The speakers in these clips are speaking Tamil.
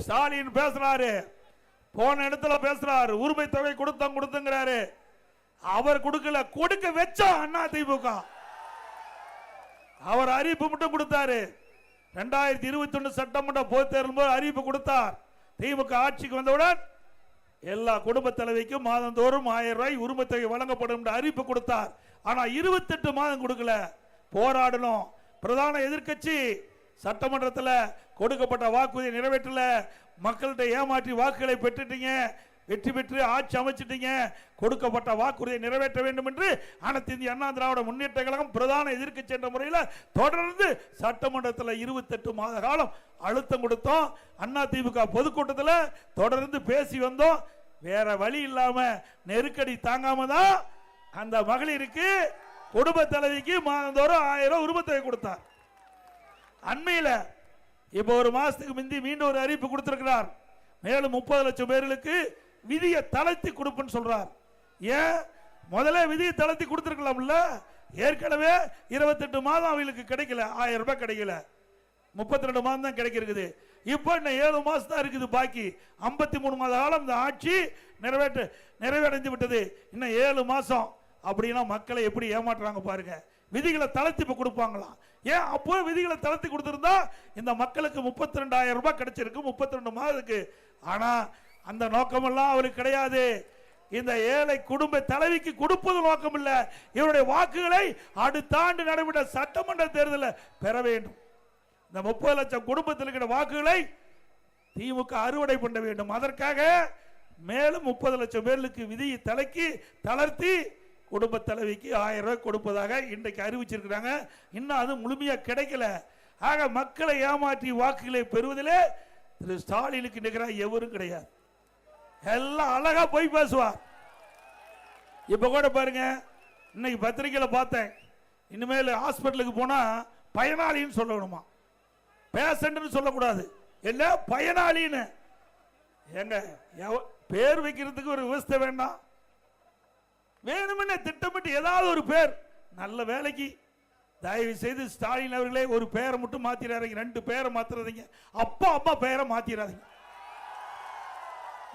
ஸ்டாலின் பேசுறாரு. போன இடத்துல பேசுறாரு. உரிமை தொகை கொடுத்தோம் கொடுத்துங்கிறாரு. அவர் கொடுக்கல கொடுக்க வச்சா அண்ணா திமுக. அவர் அறிவிப்பு மட்டும் கொடுத்தாரு. ரெண்டாயிரத்தி இருபத்தி ஒன்று சட்டமன்ற பொது தேர்தல் போது அறிவிப்பு கொடுத்தார். திமுக ஆட்சிக்கு வந்தவுடன் எல்லா குடும்ப தலைவிக்கும் மாதந்தோறும் ஆயிரம் ரூபாய் உரிமை தொகை வழங்கப்படும் என்று அறிவிப்பு கொடுத்தார். ஆனால் இருபத்தெட்டு மாதம் கொடுக்கல. போராடணும். பிரதான எதிர்க்கட்சி சட்டமன்றத்தில் கொடுக்கப்பட்ட வாக்குறுதியை நிறைவேற்றல. மக்கள்கிட்ட ஏமாற்றி வாக்குகளை பெற்றுட்டீங்க. வெற்றி பெற்று ஆட்சி அமைச்சிட்டீங்க. கொடுக்கப்பட்ட வாக்குறுதியை நிறைவேற்ற வேண்டும் என்று அனைத்து இந்திய அண்ணா திராவிட முன்னேற்ற கழகம் பிரதான எதிர்க்கட்சி என்ற முறையில் தொடர்ந்து சட்டமன்றத்தில் இருபத்தெட்டு மாத காலம் அழுத்தம் கொடுத்தோம். அண்ணா திமுக பொதுக்கூட்டத்தில் தொடர்ந்து பேசி வந்தோம். வேற வழி இல்லாம நெருக்கடி தாங்காம தான் அந்த மகளிருக்கு குடும்ப தலைவிக்கு மாதந்தோறும் ஆயிரம் உரிமத்தொகை கொடுத்தார். அண்மையில் இப்போ ஒரு மாதத்துக்கு முந்தி மீண்டும் ஒரு அறிவிப்பு கொடுத்துருக்கிறார். மேலும் முப்பது லட்சம் பேர்களுக்கு விதியை தளர்த்தி கொடுப்புன்னு சொல்றார். ஏன்? முதல்ல விதியை தளர்த்தி கொடுத்துருக்கலாம்ல? ஏற்கனவே இருபத்தெட்டு மாதம் அவங்களுக்கு கிடைக்கல. ஆயிரம் ரூபாய் கிடைக்கல. முப்பத்தி ரெண்டு மாதம் தான் கிடைக்கிறது இப்போ இன்னும் ஏழு மாதம் தான் இருக்குது பாக்கி. ஐம்பத்தி மூணு மாத காலம் இந்த ஆட்சி நிறைவேற்ற நிறைவடைந்து விட்டது. இன்னும் ஏழு மாதம் அப்படின்னா மக்களை எப்படி ஏமாற்றுறாங்க பாருங்க. விதிகளை தளர்த்தி இப்போ கொடுப்பாங்களாம் ஏன் அப்போ விதிகளை தளர்த்தி கொடுத்துருந்தா இந்த மக்களுக்கு முப்பத்தி ரெண்டாயிரம் ரூபாய் கிடைச்சிருக்கு முப்பத்தி ரெண்டு மாதத்துக்கு ஆனா அந்த நோக்கமெல்லாம் அவருக்கு கிடையாது. இந்த ஏழை குடும்ப தலைவிக்கு கொடுப்பது நோக்கம் இல்லை இவருடைய வாக்குகளை அடுத்த ஆண்டு நடைபெற்ற சட்டமன்ற தேர்தலில் பெற வேண்டும். இந்த முப்பது லட்சம் குடும்பத்தில் இருக்கிற வாக்குகளை திமுக அறுவடை பண்ண வேண்டும். அதற்காக மேலும் முப்பது லட்சம் பேர்களுக்கு விதியை தலைக்கு தளர்த்தி குடும்ப தலைவிக்கு ஆயிரம் ரூபாய் கொடுப்பதாக இன்றைக்கு அறிவிச்சிருக்கிறாங்க. இன்னும் அது முழுமையாக கிடைக்கல. ஆக மக்களை ஏமாற்றி வாக்குகளை பெறுவதிலே திரு ஸ்டாலினுக்கு நிகராக எவரும் கிடையாது. எல்லாம் அழகாக போய் பேசுவார் இப்போ கூட பாருங்க இன்னைக்கு பத்திரிகையில் பார்த்தேன். இனிமேல் ஹாஸ்பிட்டலுக்கு போனால் பயனாளின்னு சொல்லணுமா? பேஷண்ட்னு சொல்லக்கூடாது. இல்ல பயனாளின்னு. ஏங்க பேர் வைக்கிறதுக்கு ஒரு விவசாய வேண்டாம். வேணுமென்ன திட்டமிட்டு ஏதாவது ஒரு பேர். நல்ல வேலைக்கு. தயவு செய்து ஸ்டாலின் அவர்களே ஒரு பேரை மட்டும் மாத்திராதீங்க. ரெண்டு பேரை மாத்திராதீங்க. அப்பா அம்மா பெயரை மாத்திராதீங்க.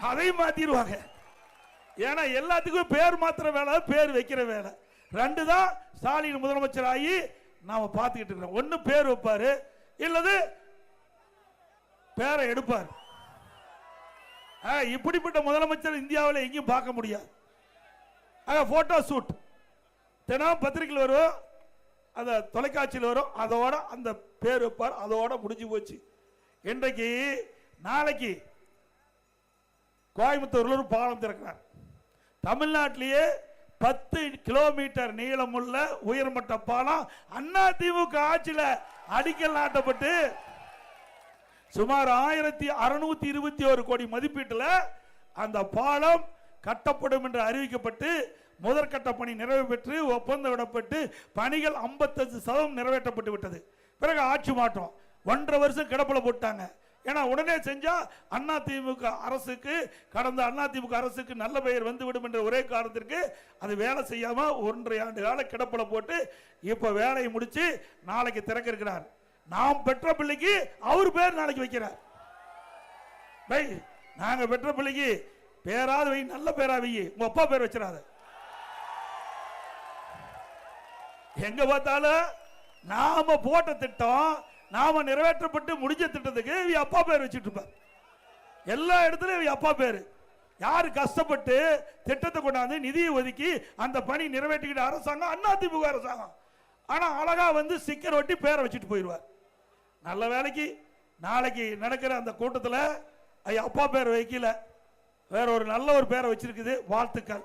அதையும் மாத்திடுவாங்க. ஏன்னா எல்லாத்துக்கும் பேர் மாத்திர வேலை பேர் வைக்கிற வேலை. ரெண்டு தான் ஸ்டாலின் முதலமைச்சர் ஆகி நாம பார்த்துக்கிட்டு இருக்கிறோம். ஒன்னு பேர் வைப்பார். இல்லது பேரை எடுப்பார். இப்படிப்பட்ட முதலமைச்சர் இந்தியாவில் எங்கேயும் பார்க்க முடியாது. ஆக போட்டோ ஷூட் தினம் பத்திரிகையில் வரும் அந்த தொலைக்காட்சியில் வரும் அதோட அந்த பேர் வைப்பார் அதோட முடிஞ்சு போச்சு. இன்றைக்கு நாளைக்கு கோயம்புத்தூர்ல ஒரு பாலம் திறக்கிறார். தமிழ்நாட்டிலேயே பத்து கிலோமீட்டர் நீளமுள்ள உயர்மட்ட பாலம் அண்ணா திமுக ஆட்சியில் அடிக்கல் நாட்டப்பட்டு சுமார் ஆயிரத்தி அறுநூத்தி இருபத்தி ஒரு கோடி மதிப்பீட்டில் அந்த பாலம் கட்டப்படும் என்று அறிவிக்கப்பட்டு முதற்கட்ட பணி நிறைவு பெற்று ஒப்பந்தம் விடப்பட்டு பணிகள் 55% சதவீதம் நிறைவேற்றப்பட்டு விட்டது. பிறகு ஆட்சி மாற்றம். ஒன்றரை வருஷம் கிடப்பில் போட்டாங்க. ஏன்னா உடனே செஞ்சால் அண்ணா திமுக அரசுக்கு கடந்த அண்ணா திமுக அரசுக்கு நல்ல பெயர் வந்துவிடும் என்ற ஒரே காரணத்திற்கு அது வேலை செய்யாமல் ஒன்றரை ஆண்டு கால கிடப்பில் போட்டு இப்போ வேலையை முடித்து நாளைக்கு திறக்க இருக்கிறார் நாம் பெற்ற பிள்ளைக்கு அவர் பேர் நாளைக்கு வைக்கிறார். பை நாங்கள் பெற்ற பிள்ளைக்கு பேராது வை நல்ல பேரா வை. உங்க அப்பா பேர் வச்சிடாத. எங்க பார்த்தாலும் நாம போட்ட திட்டம் நாம நிறைவேற்றப்பட்டு முடிஞ்ச திட்டத்துக்கு இவ அப்பா பேர் வச்சுட்டு இருப்பார் எல்லா இடத்துலயும் இவ அப்பா பேரு. யார் கஷ்டப்பட்டு திட்டத்தை கொண்டாந்து நிதியை ஒதுக்கி அந்த பணி நிறைவேற்றிக்கிட்ட அரசாங்கம் அண்ணா திமுக அரசாங்கம். ஆனால் அழகா வந்து சிக்கர் ஒட்டி பேரை வச்சுட்டு போயிடுவார் நல்ல வேலைக்கு நாளைக்கு நடக்கிற அந்த கூட்டத்தில் ஐயா அப்பா பேர் வைக்கல. வேற ஒரு நல்ல ஒரு பேரை வச்சிருக்குது வாழ்த்துக்கள்.